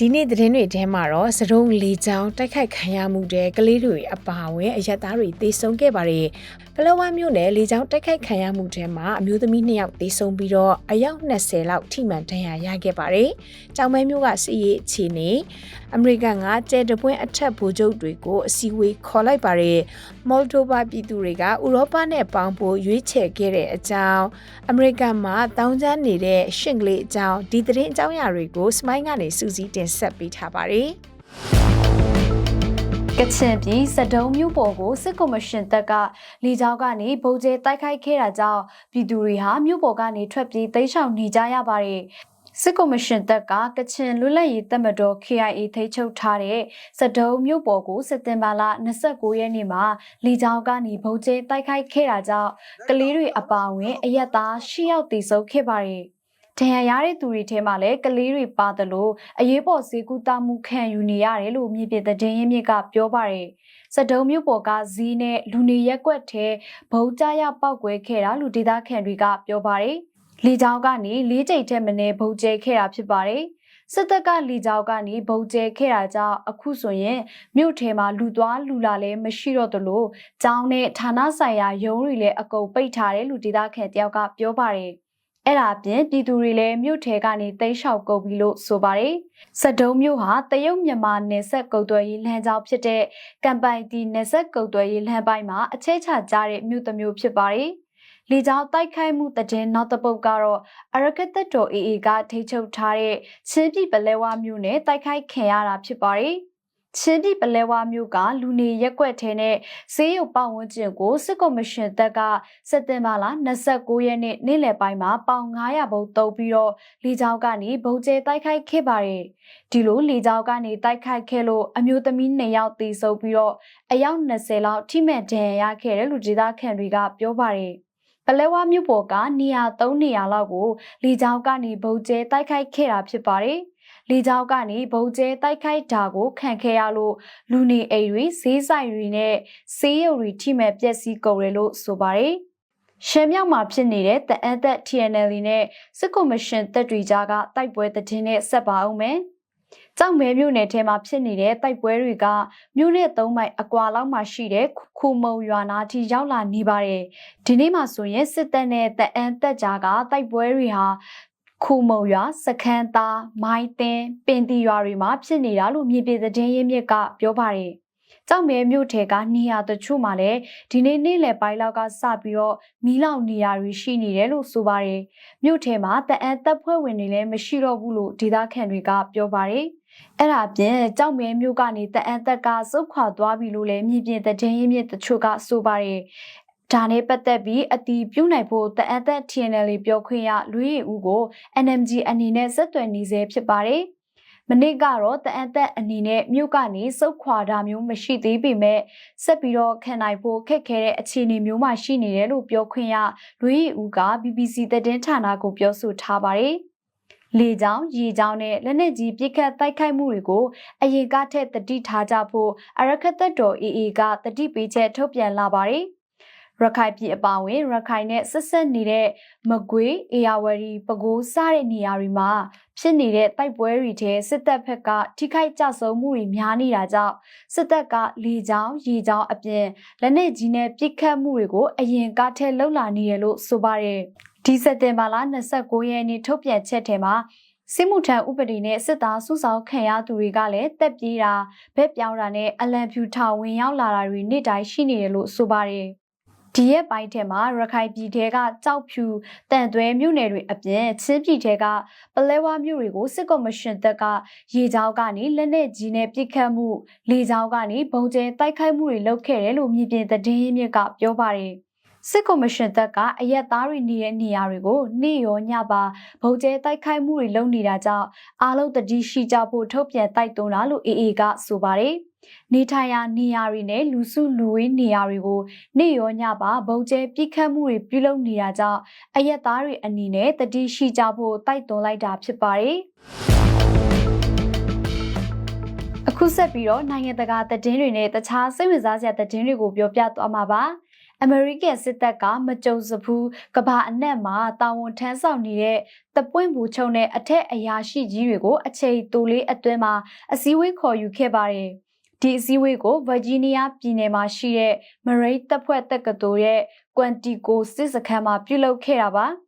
ဒီနေ့သတင်းတွေထဲမှာတော့စတုံးလေးချောင်းတိုက်ခိုက်ခံရမှုတဲ့ကလေးတွေအပါအဝင်အရက်သားတွေသေဆုံးခဲ့ပါတယ်။ ပလောဝါမြို့နယ်လေးချောင်းတိုက်ခိုက်ခံရမှုထဲမှာအမျိုးသမီး2ယောက်သေဆုံးပြီးတော့အယောက်20လောက်ထိမှန်ဒဏ်ရာရခဲ့ပါတယ်။ကြောင်မဲမြို့ကစီရေးအခြေအနေအမေရိကန်ကကျဲတပွင့်အထက်ဗိုလ်ချုပ်တွေကိုအစည်းအဝေးခေါ်လိုက်ပါတယ်။မော်လ်ဒိုဗာပြည်သူတွေကဥရောပနဲ့ပေါင်းဖို့ရွေးချယ်ခဲ့တဲ့အကြောင်းအမေရိကန်မှာတောင်းကျမ်းနေတဲ့ရှင့်ကလေးအကြောင်းဒီသတင်းအကြောင်းအရာတွေကိုစမိုင်းကနေစူးစီးတင်ဆက်ပေးထားပါတယ်။ ကချင်ပြည်စတုံးမြို့ပေါ်ကိုစစ်ကော်မရှင်တပ်ကလေကြောင်းကနေဗုံးကျဲတိုက်ခိုက်ခဲ့တာကြောင့်ပြည်သူတွေဟာမြို့ပေါ်ကနေထွက်ပြေးတိမ်းရှောင်နေကြရပါတယ်။စစ်ကော်မရှင်တပ်ကကချင်လွတ်လပ်ရေးတပ်မတော် KIA ထိန်းချုပ်ထားတဲ့စတုံးမြို့ပေါ်ကိုစက်တင်ဘာလ29ရက်နေ့မှာလေကြောင်းကနေဗုံးကျဲတိုက်ခိုက်ခဲ့တာကြောင့်ကလေးတွေအပါအဝင်အရက်သား၈ယောက်သေဆုံးခဲ့ပါတယ်။ ဒဏ်ရာရတဲ့သူတွေထဲမှာလည်းကလေးတွေပါသလိုအရေးပေါ်ဈေးကူတာမှုခံယူနေရတယ်လို့မြေပြင်သတင်းရင်းမြစ်ကပြောပါတယ်။စတုံးမြို့ပေါ်ကဈေးနဲ့လူနေရက်ကွက်ထဲဘုံကြရပောက်ကွဲခဲ့တာလူဒေသခံတွေကပြောပါတယ်။လေကြောင်းကနေလေးကြိမ်ထက်မနည်းဘုံကျဲခဲ့တာဖြစ်ပါတယ်။စစ်တပ်ကလီကြောက်ကနေဗုံကျဲခဲ့တာကြောင့်အခုဆိုရင်မြို့ထဲမှာလူသွားလူလာလည်းမရှိတော့သလိုကျောင်းနဲ့ဌာနဆိုင်ရာရုံးတွေလည်းအကုန်ပိတ်ထားတယ်လို့ဒေသခံတယောက်ကပြောပါတယ်။ အဲ့ဒါအပြင်ပြည်သူတွေလည်းမြို့ထဲကနေတိတ်လျှောက်ကုန်ပြီလို့ဆိုပါတယ်။စတုံးမြို့ဟာတရုတ်မြန်မာနယ်စပ်ကုတ်သွယ်ရေးလမ်းကြောင်းဖြစ်တဲ့ကံပိုင်တီနယ်စပ်ကုတ်သွယ်ရေးလမ်းပိုင်းမှာအချက်ချကြတဲ့မြို့တစ်မြို့ဖြစ်ပါတယ်။လေကြောင်းတိုက်ခိုက်မှုတည်နောက်တစ်ပုတ်ကတော့အရကတ်တပ်တော် AA ကထိချုပ်ထားတဲ့ချင်းပြည်ပလဲဝါမြို့နယ်တိုက်ခိုက်ခံရတာဖြစ်ပါတယ်။ ချင်းပြည်ပလဲဝါမြို့ကလူနေရက်ကွက်ထဲနဲ့ဈေးရုပ်ပတ်ဝန်းကျင်ကိုစစ်ကော်မရှင်တပ်ကစက်တင်ဘာလ29ရက်နေ့နေ့လယ်ပိုင်းမှာပေါင်900ဘုံတုပ်ပြီးတော့လေကြောင်းကနေဗုံးကျဲတိုက်ခိုက်ခဲ့ပါတယ်။ဒီလိုလေကြောင်းကနေတိုက်ခိုက်ခဲ့လို့အမျိုးသမီး2ယောက်သေဆုံးပြီးတော့အယောက်20လောက်ထိမှန်ဒဏ်ရာရခဲ့တယ်လို့ဒေသခံတွေကပြောပါတယ်။ပလဲဝါမြို့ပေါ်ကနေရာ3နေရာလောက်ကိုလေကြောင်းကနေဗုံးကျဲတိုက်ခိုက်ခဲ့တာဖြစ်ပါတယ်။ လေကြောင်းကနေဗုံကျဲတိုက်ခိုက်တာကိုခံခဲ့ရလို့လူနေအိမ်တွေဈေးဆိုင်တွေနဲ့ဆေးရုံတွေထိမဲ့ပျက်စီးကုန်တယ်လို့ဆိုပါတယ်။ရှမ်းမြောက်မှာဖြစ်နေတဲ့တအန်သက် TNL နဲ့စစ်ကော်မရှင်တပ်တွေကြားကတိုက်ပွဲတည်င်းနဲ့ဆက်ပါအောင်မယ်။ကြောက်မဲမြို့နယ်ထဲမှာဖြစ်နေတဲ့တိုက်ပွဲတွေကမြို့နယ်သုံးမိုင်အကွာလောက်မှာရှိတဲ့ခုမုံရွာနာထိရောက်လာနေပါတယ်။ဒီနေ့မှဆိုရင်စစ်တပ်နဲ့တအန်တက်ကြားကတိုက်ပွဲတွေဟာ ခုမုံရွာစခန်းသားမိုင်းတင်းပင်တီရွာတွေမှာဖြစ်နေတာလို့မြေပြင်သတင်းရင်းမြစ်ကပြောပါတယ်။ကြောက်မဲမြို့ထဲကနေရာတချို့မှာလည်းဒီနေ့နေ့လယ်ပိုင်းလောက်ကစပြီးတော့မီးလောင်နေရာတွေရှိနေတယ်လို့ဆိုပါတယ်။မြို့ထဲမှာတအန်တပ်ဖွဲ့ဝင်တွေလည်းမရှိတော့ဘူးလို့ဒေသခံတွေကပြောပါတယ်။အဲ့ဒါအပြင်ကြောက်မဲမြို့ကနေတအန်တက်ကစုတ်ခွာသွားပြီလို့လည်းမြေပြင်သတင်းရင်းမြစ်တချို့ကဆိုပါတယ် ဒါနဲ့ပတ်သက်ပြီးအတီးပြုတ်နိုင်ဖို့တအသက် TNL ပြောခွင့်ရလူရီဦးကို NMG အနေနဲ့ဆက်သွယ်နေစေဖြစ်ပါတယ်။မနေ့ကတော့တအသက်အနေနဲ့မြို့ကနေစုတ်ခွာတာမျိုးမရှိသေးပေမဲ့ဆက်ပြီးတော့ခံနိုင်ဖို့ခက်ခဲတဲ့အခြေအနေမျိုးမှရှိနေတယ်လို့ပြောခွင့်ရလူရီဦးက BBC သတင်းဌာနကိုပြောဆိုထားပါတယ်။လေကြောင်းရေကြောင်းနဲ့လက်နက်ကြီးပစ်ခတ်တိုက်ခိုက်မှုတွေကိုအရင်ကထက်တတိထားကြဖို့အရခတ်သက်တော် AA ကတတိပေးချက်ထုတ်ပြန်လာပါတယ်။ ရခိုင်ပြည်အပါအဝင်ရခိုင်နဲ့ဆက်ဆက်နေတဲ့မကွေးအေယာဝတီပဲခူးစတဲ့နေရာတွေမှာဖြစ်နေတဲ့တိုက်ပွဲတွေထဲစစ်တပ်ဘက်ကထိခိုက်ကြဆုံးမှုတွေများနေတာကြောင့်စစ်တပ်ကလေကြောင်းရေကြောင်းအပြင်လက်နက်ကြီးနဲ့ပစ်ခတ်မှုတွေကိုအရင်ကထက်လှုပ်လာနေရလို့ဆိုပါတယ်ဒီစက်တင်ဘာလ29ရက်နေ့ထုတ်ပြန်ချက်ထဲမှာစစ်မှုထမ်းဥပဒေနဲ့စစ်သားစုဆောင်ခံရသူတွေကလည်းတက်ပြေးတာဗက်ပြောင်းတာနဲ့အလံဖြူထောင်ဝင်ရောက်လာတာတွေနေ့တိုင်းရှိနေတယ်လို့ဆိုပါတယ် ဒီရက်ပိုင်းထဲမှာရခိုင်ပြည်ထဲကကြောက်ဖြူတန်သွဲမြို့နယ်တွေအပြင်ချင်းပြည်ထဲကပလဲဝါမြို့တွေကိုစစ်ကော်မရှင်တပ်ကရေကြောင်းကနေလက်နက်ကြီးနဲ့ပစ်ခတ်မှုလေကြောင်းကနေဘုံကျဲတိုက်ခိုက်မှုတွေလုပ်ခဲ့တယ်လို့မြေပြင်သတင်းရင်းမြစ်ကပြောပါတယ်စစ်ကော်မရှင်တပ်ကအရက်သားတွေနေတဲ့နေရာတွေကိုနေ့ရောညပါဗုံကျဲတိုက်ခိုက်မှုတွေလုပ်နေတာကြောင့်အားလုံးတတိရှိကြဖို့ထုတ်ပြန်တိုက်တွန်းတာလို့ AA ကဆိုပါတယ်။ နေထိုင်ရာနေရာတွေနဲ့လူစုလူဝေးနေရာတွေကိုနေ့ရောညပါဗုံကျဲပြစ်ခတ်မှုတွေပြုလုပ်နေတာကြောင့်အရက်သားတွေအနေနဲ့တတိရှိကြဖို့တိုက်တွန်းလိုက်တာဖြစ်ပါတယ်။အခုဆက်ပြီးတော့နိုင်ငံတကာသတင်းတွေနဲ့တခြားစိတ်ဝင်စားစရာသတင်းတွေကိုပြောပြသွားမှာပါ။အမေရိကန်စစ်တပ်ကမကြုံစဘူးကဘာအနှက်မှာတာဝန်ထမ်းဆောင်နေတဲ့တပွင့်ဘူချုံနဲ့အထက်အရာရှိကြီးတွေကိုအချိန်တိုလေးအတွင်းမှာအစည်းအဝေးခေါ်ယူခဲ့ပါတယ်။ ဒီအစည်းအဝေးကိုဗာဂျီးနီးယားပြည်နယ်မှာရှိတဲ့မရိတ်တပ်ဖွဲ့တက္ကသိုလ်ရဲ့ကွမ်တီကိုစစ်စခန်းမှာပြုလုပ်ခဲ့တာပါ။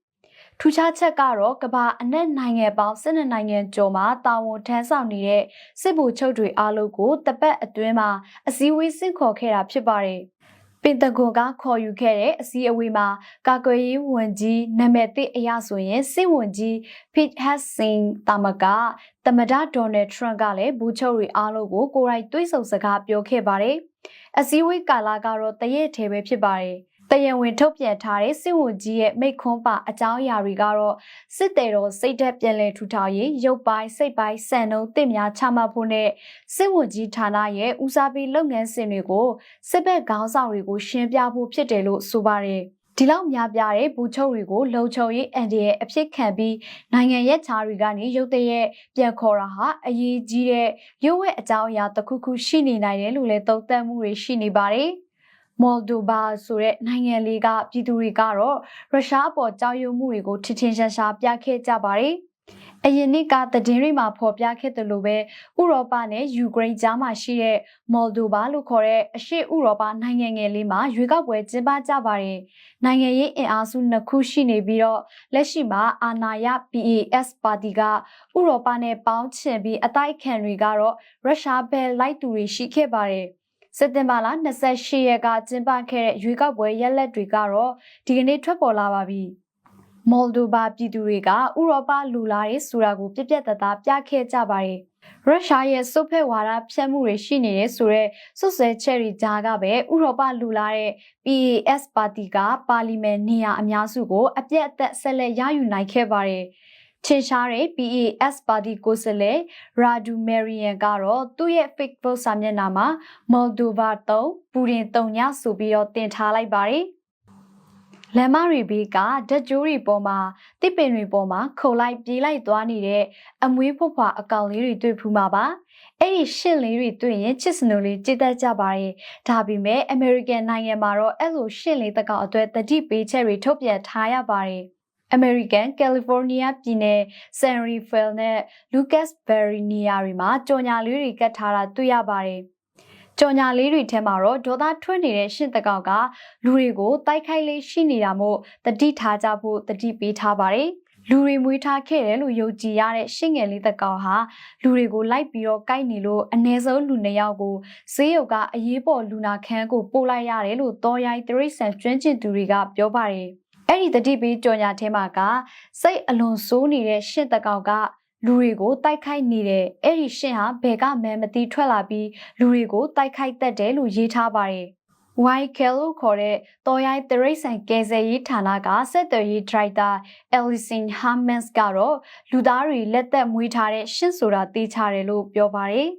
ထူးခြားချက်ကတော့ကဘာအနက်နိုင်ငံပေါင်း12နိုင်ငံကျော်မှာတာဝန်ထမ်းဆောင်နေတဲ့စစ်ဗိုလ်ချုပ်တွေအားလုံးကိုတပတ်အတွင်းမှာအစည်းအဝေးဆင့်ခေါ်ခဲ့တာဖြစ်ပါတယ်။ ပင်တဂွန်ကခေါ်ယူခဲ့တဲ့အစည်းအဝေးမှာကာကွယ်ရေးဝန်ကြီးနာမည်သစ်အရဆိုရင်စစ်ဝန်ကြီး Pete Hegseth တာမကတမဒဒေါ်နယ်ထရန့်ကလည်းဘူချုပ်တွေအားလုံးကိုကိုယ်တိုင်တွေးဆုံစကားပြောခဲ့ပါတယ်။အစည်းအဝေးကာလကတော့တရက်ထဲပဲဖြစ်ပါတယ်။ တရဝင်ထုတ်ပြန်ထားတဲ့စစ်ဝန်ကြီးရဲ့မိတ်ခွန်းပါအကြောင်းအရာတွေကတော့စစ်တေတော်စိတ်သက်ပြန်လည်ထူထောင်ရေးရုပ်ပိုင်းစိတ်ပိုင်းစံနှုန်းတင်များချမှတ်ဖို့နဲ့စစ်ဝန်ကြီးဌာနရဲ့ဦးစားပေးလုပ်ငန်းစဉ်တွေကိုစစ်ဘက်ခေါင်းဆောင်တွေကိုရှင်းပြဖို့ဖြစ်တယ်လို့ဆိုပါတယ်ဒီလောက်များပြားတဲ့ဘူချုပ်တွေကိုလုံခြုံရေးအန်ဒီရဲ့အဖြစ်ခံပြီးနိုင်ငံရဲ့ခြားတွေကနေရုတ်တရက်ပြန်ခေါ်တာဟာအရေးကြီးတဲ့ရုပ်ဝဲအကြောင်းအရာတစ်ခုခုရှိနေနိုင်တယ်လို့လည်းသုံးသပ်မှုတွေရှိနေပါတယ်။ မော်ဒိုဘာဆိုတဲ့နိုင်ငံလေးကပြည်သူတွေကတော့ရုရှားအပေါ်ကြောက်ရွံ့မှုတွေကိုထင်ထင်ရှားရှားပြခဲ့ကြပါတယ်။အရင်နှစ်ကသတင်းတွေမှာဖော်ပြခဲ့တယ်လို့ပဲဥရောပနဲ့ယူကရိန်းကြားမှာရှိတဲ့မော်ဒိုဘာလို့ခေါ်တဲ့အရှေ့ဥရောပနိုင်ငံငယ်လေးမှာရွေးကောက်ပွဲကျင်းပကြပါတယ်။နိုင်ငံရေးအင်အားစုနှစ်ခုရှိနေပြီးတော့လက်ရှိမှာအာဏာရ PAS ပါတီကဥရောပနဲ့ပေါင်းချင်ပြီးအတိုက်ခံတွေကတော့ရုရှားဘက်လိုက်သူတွေရှိခဲ့ပါတယ်။ စက်တင်ဘာလ28ရက်ကကျင်းပခဲ့တဲ့ရွေးကောက်ပွဲရလဒ်တွေကတော့ဒီကနေ့ထွက်ပေါ်လာပါပြီ။မော်လ်ဒိုဘာပြည်သူတွေကဥရောပလူလာတွေဆိုတာကိုပြက်ပြက်သားသားပြခဲ့ကြပါတယ်။ရုရှားရဲ့စုပ်ဖက်ဝါဒဖြတ်မှုတွေရှိနေတဲ့ဆိုတော့စွတ်ဆွဲချက်တွေကြားကပဲဥရောပလူလာတဲ့ PAS ပါတီကပါလီမန်နေရာအများစုကိုအပြက်အသက်ဆက်လက်ရယူနိုင်ခဲ့ပါတယ်။ ထင်ရှားတဲ့ PAS ပါတီကိုယ်စားလှယ်ရာဒူမယ်ရီယန်ကတော့သူ့ရဲ့ Facebook စာမျက်နှာမှာ Moldova 3ပူရင်3ညဆိုပြီးတော့တင်ထားလိုက်ပါတယ်။လမ်းမတွေဘေးကဓာတ်ကြိုးတွေပေါ်မှာတစ်ပင်တွေပေါ်မှာခုံလိုက်ပြေးလိုက်သွားနေတဲ့အမွေးဖွဖွာအကောင်လေးတွေတွေ့ဖူးမှာပါ။အဲ့ဒီရှင့်လေးတွေတွေ့ရင်ချစ်စနိုလေးကြည်တတ်ကြပါတယ်။ဒါပေမဲ့ American နိုင်ငံမှာတော့အဲ့လိုရှင့်လေးတကောင်အတွက်တတိပေးချက်တွေထုတ်ပြန်ထားရပါတယ်။ American California ပြည်နယ် San Rafael နဲ့ Lucas Berry နေရာတွေမှာကြော်ညာလေးတွေကတ်ထားတာတွေ့ရပါတယ်။ကြော်ညာလေးတွေထဲမှာတော့ဒေါသထွက်နေတဲ့ရှင့်တကောင်ကလူတွေကိုတိုက်ခိုက်လေးရှိနေတာမို့တတိထားကြဖို့တတိပေးထားပါတယ်။လူတွေမွေးထားခဲ့တယ်လို့ယုံကြည်ရတဲ့ရှင့်ငယ်လေးတကောင်ဟာလူတွေကိုလိုက်ပြီးတော့ကိုက်နေလို့အ ਨੇ ဆုံးလူနှစ်ယောက်ကိုဈေးရုပ်ကအရေးပေါ်လူနာခန်းကိုပို့လိုက်ရတယ်လို့တော်ရိုက်တရိษံကျွမ်းကျင်သူတွေကပြောပါတယ်။ အဲ့ဒီတတိပေးကြော်ညာထဲမှာကစိတ်အလွန်ဆိုးနေတဲ့ရှင့်တကောင်ကလူတွေကိုတိုက်ခိုက်နေတဲ့အဲ့ဒီရှင့်ဟာဘယ်ကမှမသိထွက်လာပြီးလူတွေကိုတိုက်ခိုက်တတ်တယ်လို့ရေးထားပါတယ်။ YKL လို့ခေါ်တဲ့တော်ရိုင်းတရိတ်ဆိုင်ကယ်ဆယ်ရေးဌာနကဆက်သွယ်ရေးဒရိုက်တာ Ellison Hammons ကတော့လူသားတွေလက်သက်မွေးထားတဲ့ရှင့်ဆိုတာသိချတယ်လို့ပြောပါတယ်။